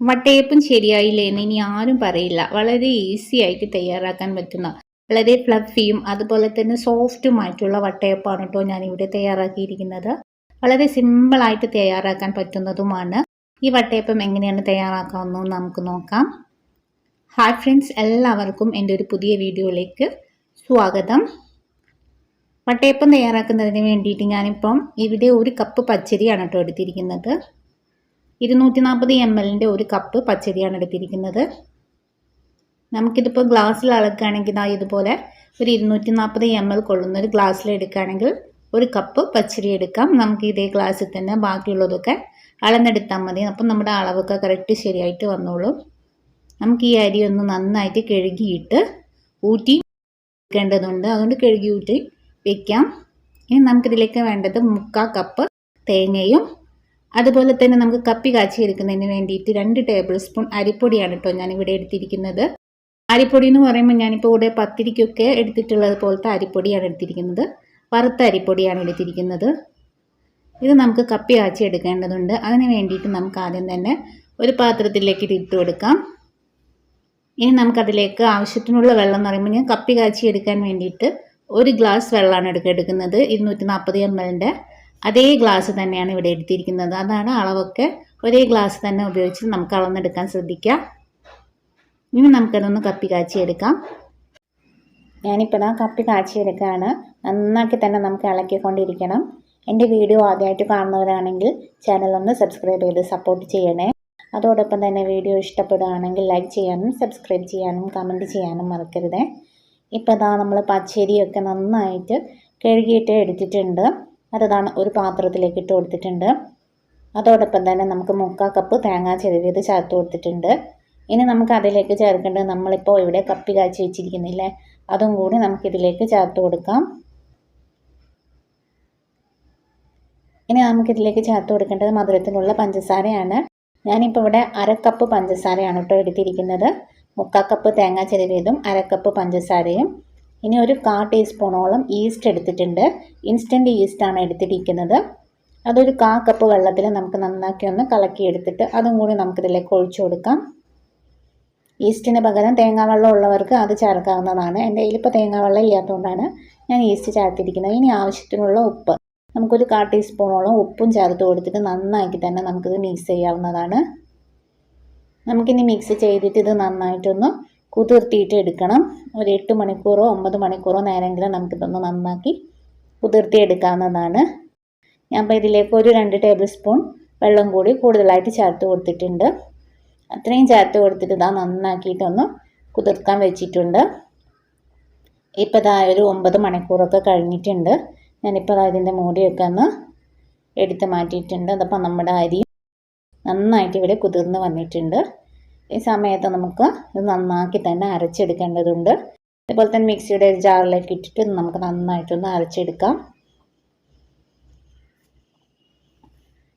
വട്ടയപ്പം ശരിയായില്ലേന്ന് ഇനി ആരും പറയില്ല. വളരെ ഈസി ആയിട്ട് തയ്യാറാക്കാൻ പറ്റുന്ന വളരെ ഫ്ലഫിയും അതുപോലെ തന്നെ സോഫ്റ്റുമായിട്ടുള്ള വട്ടയപ്പമാണ് കേട്ടോ ഞാൻ ഇവിടെ തയ്യാറാക്കിയിരിക്കുന്നത്. വളരെ സിമ്പിളായിട്ട് തയ്യാറാക്കാൻ പറ്റുന്നതുമാണ്. ഈ വട്ടയപ്പം എങ്ങനെയാണ് തയ്യാറാക്കാവുന്നതെന്ന് നമുക്ക് നോക്കാം. ഹായ് ഫ്രണ്ട്സ് എല്ലാവർക്കും എന്റെ ഒരു പുതിയ വീഡിയോയിലേക്ക് സ്വാഗതം. വട്ടയപ്പം തയ്യാറാക്കുന്നതിന് വേണ്ടിയിട്ട് ഞാനിപ്പം ഇവിടെ ഒരു കപ്പ് പച്ചരിയാണ് കേട്ടോ എടുത്തിരിക്കുന്നത്. ഇരുന്നൂറ്റി നാൽപ്പത് എം എല്ലിന്റെ ഒരു കപ്പ് പച്ചരിയാണ് എടുത്തിരിക്കുന്നത്. നമുക്കിതിപ്പോൾ ഗ്ലാസ്സിൽ അളക്കുകയാണെങ്കിൽ ഇതാ ഇതുപോലെ ഒരു ഇരുന്നൂറ്റി നാൽപ്പത് എം എൽ കൊള്ളുന്ന ഒരു ഗ്ലാസ്സിൽ എടുക്കുകയാണെങ്കിൽ ഒരു കപ്പ് പച്ചരി എടുക്കാം. നമുക്ക് ഇതേ ഗ്ലാസ്സിൽ തന്നെ ബാക്കിയുള്ളതൊക്കെ അളന്നെടുത്താൽ മതി. അപ്പം നമ്മുടെ അളവൊക്കെ കറക്റ്റ് ശരിയായിട്ട് വന്നോളും. നമുക്ക് ഈ അരി ഒന്ന് നന്നായിട്ട് കഴുകിയിട്ട് ഊറ്റി വെക്കേണ്ടതുണ്ട്. അതുകൊണ്ട് കഴുകി ഊറ്റി വെക്കാം. ഇനി നമുക്കിതിലേക്ക് വേണ്ടത് മുക്കാൽ കപ്പ് തേങ്ങയും അതുപോലെ തന്നെ നമുക്ക് കപ്പി കാച്ചി എടുക്കുന്നതിന് വേണ്ടിയിട്ട് രണ്ട് ടേബിൾ സ്പൂൺ അരിപ്പൊടിയാണ് കേട്ടോ ഞാൻ ഇവിടെ എടുത്തിരിക്കുന്നത്. അരിപ്പൊടി എന്ന് പറയുമ്പോൾ ഞാനിപ്പോൾ ഇവിടെ പത്തിരിക്കൊക്കെ എടുത്തിട്ടുള്ളത് പോലത്തെ അരിപ്പൊടിയാണ് എടുത്തിരിക്കുന്നത്. വറുത്ത അരിപ്പൊടിയാണ് എടുത്തിരിക്കുന്നത്. ഇത് നമുക്ക് കപ്പി കാച്ചി എടുക്കേണ്ടതുണ്ട് അതിന് വേണ്ടിയിട്ട് നമുക്ക് ആദ്യം തന്നെ ഒരു പാത്രത്തിലേക്ക് ഇത് കൊടുക്കാം. ഇനി നമുക്കതിലേക്ക് ആവശ്യത്തിനുള്ള വെള്ളം എന്ന് പറയുമ്പോൾ ഞാൻ കപ്പി കാച്ചി എടുക്കാൻ വേണ്ടിയിട്ട് ഒരു ഗ്ലാസ് വെള്ളമാണ് എടുക്കുക എടുക്കുന്നത്. ഇരുന്നൂറ്റി നാൽപ്പത് എം എല്ലിന്റെ അതേ ഗ്ലാസ് തന്നെയാണ് ഇവിടെ എടുത്തിരിക്കുന്നത്. അതാണ് അളവൊക്കെ ഒരേ ഗ്ലാസ് തന്നെ ഉപയോഗിച്ച് നമുക്ക് അളന്നെടുക്കാൻ ശ്രദ്ധിക്കാം. ഇനി നമുക്കതൊന്ന് കപ്പി കാച്ചിയെടുക്കാം. ഞാനിപ്പോൾ ആ കപ്പി കാച്ചിയെടുക്കുകയാണ് നന്നാക്കി തന്നെ നമുക്ക് ഇളക്കിക്കൊണ്ടിരിക്കണം. എന്റെ വീഡിയോ ആദ്യമായിട്ട് കാണുന്നവരാണെങ്കിൽ ചാനലൊന്ന് സബ്സ്ക്രൈബ് ചെയ്ത് സപ്പോർട്ട് ചെയ്യണേ. അതോടൊപ്പം തന്നെ വീഡിയോ ഇഷ്ടപ്പെടുകയാണെങ്കിൽ ലൈക്ക് ചെയ്യാനും സബ്സ്ക്രൈബ് ചെയ്യാനും കമന്റ് ചെയ്യാനും മറക്കരുതേ. ഇപ്പോൾ ഇതാ നമ്മൾ പച്ചരിയൊക്കെ നന്നായിട്ട് കഴുകിയിട്ട് എടുത്തിട്ടുണ്ട്. അതാണ് ഒരു പാത്രത്തിലേക്ക് ഇട്ട് കൊടുത്തിട്ടുണ്ട്. അതോടൊപ്പം തന്നെ നമുക്ക് മുക്കാൽ കപ്പ് തേങ്ങ ചെരുവിയത് ചേർത്ത് കൊടുത്തിട്ടുണ്ട്. ഇനി നമുക്ക് അതിലേക്ക് ചേർക്കേണ്ടത് നമ്മളിപ്പോൾ ഇവിടെ കപ്പി കാച്ചി വെച്ചിരിക്കുന്നില്ലേ? അതും കൂടി നമുക്കിതിലേക്ക് ചേർത്ത് കൊടുക്കാം. ഇനി നമുക്കിതിലേക്ക് ചേർത്ത് കൊടുക്കേണ്ടത് മധുരത്തിനുള്ള പഞ്ചസാരയാണ്. ഞാനിപ്പോൾ ഇവിടെ അരക്കപ്പ് കപ്പ് പഞ്ചസാരയാണ് കേട്ടോ എടുത്തിരിക്കുന്നത്. മുക്കാൽ കപ്പ് തേങ്ങ ചെരുവിയതും അരക്കപ്പ് കപ്പ് പഞ്ചസാരയും. ഇനി ഒരു കാ ടീസ്പൂണോളം ഈസ്റ്റ് എടുത്തിട്ടുണ്ട്. ഇൻസ്റ്റന്റ് ഈസ്റ്റാണ് എടുത്തിരിക്കുന്നത്. അതൊരു കാ കപ്പ് വെള്ളത്തിൽ നമുക്ക് നന്നാക്കി ഒന്ന് കലക്കി എടുത്തിട്ട് അതും കൂടി നമുക്കിതിലേക്ക് ഒഴിച്ചു കൊടുക്കാം. ഈസ്റ്റിന് പകരം തേങ്ങാവെള്ളം ഉള്ളവർക്ക് അത് ചേർക്കാവുന്നതാണ്. എന്റെ കയ്യിൽ തേങ്ങാവെള്ളം ഇല്ലാത്തതുകൊണ്ടാണ് ഞാൻ ഈസ്റ്റ് ചേർത്തിരിക്കുന്നത്. ഇനി ആവശ്യത്തിനുള്ള ഉപ്പ്. നമുക്കൊരു കാ ടീസ്പൂണോളം ഉപ്പും ചേർത്ത് കൊടുത്തിട്ട് നന്നാക്കി തന്നെ നമുക്കിത് മിക്സ് ചെയ്യാവുന്നതാണ്. നമുക്കിനി മിക്സ് ചെയ്തിട്ട് ഇത് നന്നായിട്ടൊന്ന് കുതിർത്തിയിട്ട് എടുക്കണം. ഒരു എട്ട് മണിക്കൂറോ ഒമ്പത് മണിക്കൂറോ നേരമെങ്കിലും നമുക്കിതൊന്ന് നന്നാക്കി കുതിർത്തി എടുക്കാവുന്നതാണ്. ഞാൻ ഇപ്പോൾ ഇതിലേക്ക് ഒരു രണ്ട് ടേബിൾ സ്പൂൺ വെള്ളം കൂടി കൂടുതലായിട്ട് ചേർത്ത് കൊടുത്തിട്ടുണ്ട്. അത്രയും ചേർത്ത് കൊടുത്തിട്ട് ഇതാ നന്നാക്കിയിട്ടൊന്ന് കുതിർക്കാൻ വെച്ചിട്ടുണ്ട്. ഇപ്പോൾ ഇതാ ഒരു ഒമ്പത് മണിക്കൂറൊക്കെ കഴിഞ്ഞിട്ടുണ്ട്. ഞാനിപ്പോൾ അതിന്റെ മൂടിയൊക്കെ ഒന്ന് എടുത്ത് മാറ്റിയിട്ടുണ്ട്. അതപ്പോൾ നമ്മുടെ അരി നന്നായിട്ട് ഇവിടെ കുതിർന്ന് വന്നിട്ടുണ്ട്. ഈ സമയത്ത് നമുക്ക് ഇത് നന്നാക്കി തന്നെ അരച്ചെടുക്കേണ്ടതുണ്ട്. അതുപോലെ തന്നെ മിക്സിയുടെ ജാറിലേക്ക് ഇട്ടിട്ട് നമുക്ക് നന്നായിട്ടൊന്ന് അരച്ചെടുക്കാം.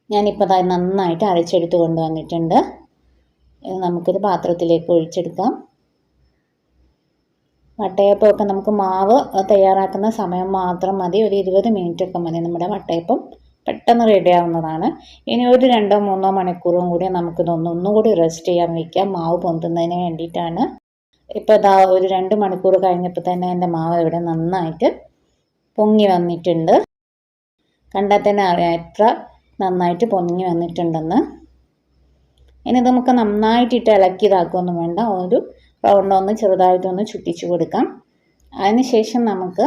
ഞാനിപ്പോൾ നന്നായിട്ട് അരച്ചെടുത്ത് കൊണ്ടുവന്നിട്ടുണ്ട്. ഇത് നമുക്കൊരു പാത്രത്തിലേക്ക് ഒഴിച്ചെടുക്കാം. വട്ടയപ്പമൊക്കെ നമുക്ക് മാവ് തയ്യാറാക്കുന്ന സമയം മാത്രം മതി. ഒരു ഇരുപത് മിനിറ്റൊക്കെ മതി നമ്മുടെ വട്ടയപ്പം. പെട്ടെന്ന് റെഡി ആവുന്നതാണ്. ഇനി ഒരു രണ്ടോ മൂന്നോ മണിക്കൂറും കൂടി നമുക്കിതൊന്ന് ഒന്നുകൂടി റെസ്റ്റ് ചെയ്യാൻ വയ്ക്കാം മാവ് പൊന്തുന്നതിന് വേണ്ടിയിട്ടാണ്. ഇപ്പോൾ ഇതാ ഒരു രണ്ട് മണിക്കൂർ കഴിഞ്ഞപ്പോൾ തന്നെ എന്റെ മാവ് ഇവിടെ നന്നായിട്ട് പൊങ്ങി വന്നിട്ടുണ്ട്. കണ്ടാൽ തന്നെ അറിയാം എത്ര നന്നായിട്ട് പൊങ്ങി വന്നിട്ടുണ്ടെന്ന്. ഇനി നമുക്ക് നന്നായിട്ടിട്ട് ഇളക്കി ഇതാക്കുകയൊന്നും വേണ്ട. ഒരു റൗണ്ട് ഒന്ന് ചെറുതായിട്ടൊന്ന് ചുറ്റിച്ചു കൊടുക്കാം. അതിനുശേഷം നമുക്ക്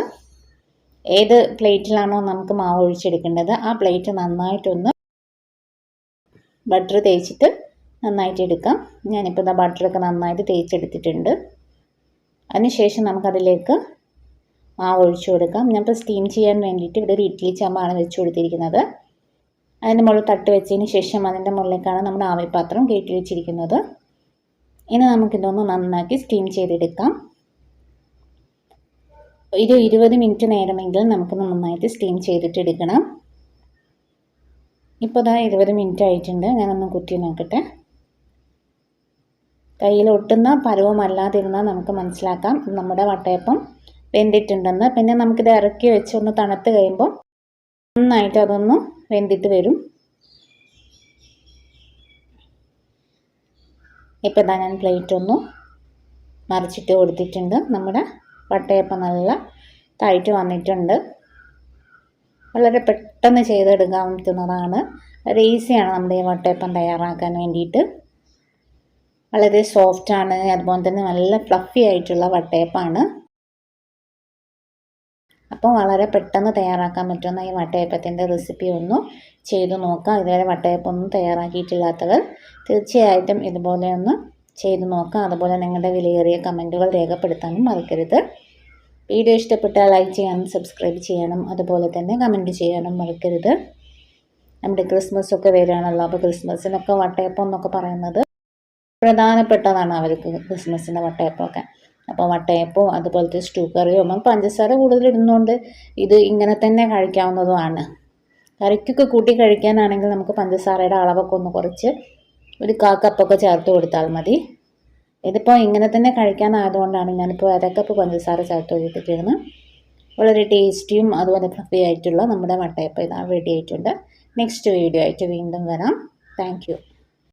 ഏത് പ്ലേറ്റിലാണോ നമുക്ക് മാവ് ഒഴിച്ചെടുക്കേണ്ടത് ആ പ്ലേറ്റ് നന്നായിട്ടൊന്ന് ബട്ടർ തേച്ചിട്ട് നന്നായിട്ട് എടുക്കാം. ഞാനിപ്പോൾ ഇതാ ബട്ടറൊക്കെ നന്നായിട്ട് തേച്ചെടുത്തിട്ടുണ്ട്. അതിനുശേഷം നമുക്കതിലേക്ക് മാവ് ഒഴിച്ചു കൊടുക്കാം. ഞാനിപ്പോൾ സ്റ്റീം ചെയ്യാൻ വേണ്ടിയിട്ട് ഇവിടെ ഒരു ഇഡ്ഡലി ചമ്പാണ് വെച്ച് കൊടുത്തിരിക്കുന്നത്. അതിന്റെ മുകളിൽ തട്ട് വെച്ചതിന് ശേഷം അതിന്റെ മുകളിലേക്കാണ് നമ്മുടെ ആവിപാത്രം കയറ്റി വെച്ചിരിക്കുന്നത്. ഇനി നമുക്കിതൊന്ന് നന്നാക്കി സ്റ്റീം ചെയ്തെടുക്കാം. ഒരു ഇരുപത് മിനിറ്റ് നേരമെങ്കിലും നമുക്ക് നന്നായിട്ട് സ്റ്റീം ചെയ്തിട്ടെടുക്കണം. ഇപ്പോൾ ഇതാ ഇരുപത് മിനിറ്റ് ആയിട്ടുണ്ട്. ഞാനൊന്ന് കുത്തി നോക്കട്ടെ. കയ്യിൽ ഒട്ടുന്ന പരുവമല്ലാതിരുന്നാൽ നമുക്ക് മനസ്സിലാക്കാം. നമ്മുടെ വട്ടയപ്പം വെന്തിട്ടുണ്ടെന്ന്. പിന്നെ നമുക്കിത് ഇറക്കി വെച്ച് ഒന്ന് തണുത്ത് കഴിയുമ്പോൾ നന്നായിട്ട് അതൊന്ന് വെന്തിട്ട് വരും. ഇപ്പോൾ ഇതാ ഞാൻ പ്ലേറ്റ് ഒന്ന് മറിച്ചിട്ട് കൊടുത്തിട്ടുണ്ട് നമ്മുടെ വട്ടയപ്പം നല്ല തായിട്ട് വന്നിട്ടുണ്ട്. വളരെ പെട്ടെന്ന് ചെയ്തെടുക്കാൻ പറ്റുന്നതാണ് വളരെ ഈസിയാണ് നമ്മുടെ ഈ വട്ടയപ്പം തയ്യാറാക്കാൻ വേണ്ടിയിട്ട്. വളരെ സോഫ്റ്റാണ് അതുപോലെ തന്നെ നല്ല ഫ്ലഫി ആയിട്ടുള്ള വട്ടയപ്പമാണ് അപ്പോൾ വളരെ പെട്ടെന്ന് തയ്യാറാക്കാൻ പറ്റുന്ന ഈ വട്ടയപ്പത്തിന്റെ റെസിപ്പി ഒന്ന് ചെയ്തു നോക്കാം. ഇതുവരെ വട്ടയപ്പം ഒന്നും തയ്യാറാക്കിയിട്ടില്ലാത്തവർ തീർച്ചയായിട്ടും ഇതുപോലെ ഒന്ന് ചെയ്തു നോക്കാം. അതുപോലെ നിങ്ങളുടെ വിലയേറിയ കമന്റുകൾ രേഖപ്പെടുത്താനും മറക്കരുത്. വീഡിയോ ഇഷ്ടപ്പെട്ടാൽ ലൈക്ക് ചെയ്യാനും സബ്സ്ക്രൈബ് ചെയ്യാനും അതുപോലെ തന്നെ കമന്റ് ചെയ്യാനും മറക്കരുത്. നമ്മുടെ ക്രിസ്മസ് ഒക്കെ വരികയാണല്ലോ. അപ്പോൾ ക്രിസ്മസിനൊക്കെ വട്ടയപ്പം എന്നൊക്കെ പറയുന്നത് പ്രധാനപ്പെട്ടതാണ് അവർക്ക് ക്രിസ്മസിന്റെ വട്ടയപ്പമൊക്കെ. അപ്പോൾ വട്ടയപ്പവും അതുപോലത്തെ സ്റ്റൂ കറിയോ നമ്മൾ പഞ്ചസാര കൂടുതൽ ഇടുന്നതുകൊണ്ട് ഇത് ഇങ്ങനെ തന്നെ കഴിക്കാവുന്നതുമാണ്. കറിക്കൊക്കെ കൂട്ടി കഴിക്കാനാണെങ്കിൽ നമുക്ക് പഞ്ചസാരയുടെ അളവൊക്കെ ഒന്ന് കുറച്ച് ഒരു കാ കപ്പൊക്കെ ചേർത്ത് കൊടുത്താൽ മതി. ഇതിപ്പോൾ ഇങ്ങനെ തന്നെ കഴിക്കാനായതുകൊണ്ടാണ് ഞാനിപ്പോൾ അരക്കപ്പ് പഞ്ചസാര ചേർത്ത് കൊടുത്തിട്ടിരുന്നത് വളരെ ടേസ്റ്റിയും അതുപോലെ ഫ്ലഫി ആയിട്ടുള്ള നമ്മുടെ വട്ടയപ്പം ഇതാണ് റെഡി ആയിട്ടുണ്ട്. നെക്സ്റ്റ് വീഡിയോ ആയിട്ട് വീണ്ടും വരാം. താങ്ക്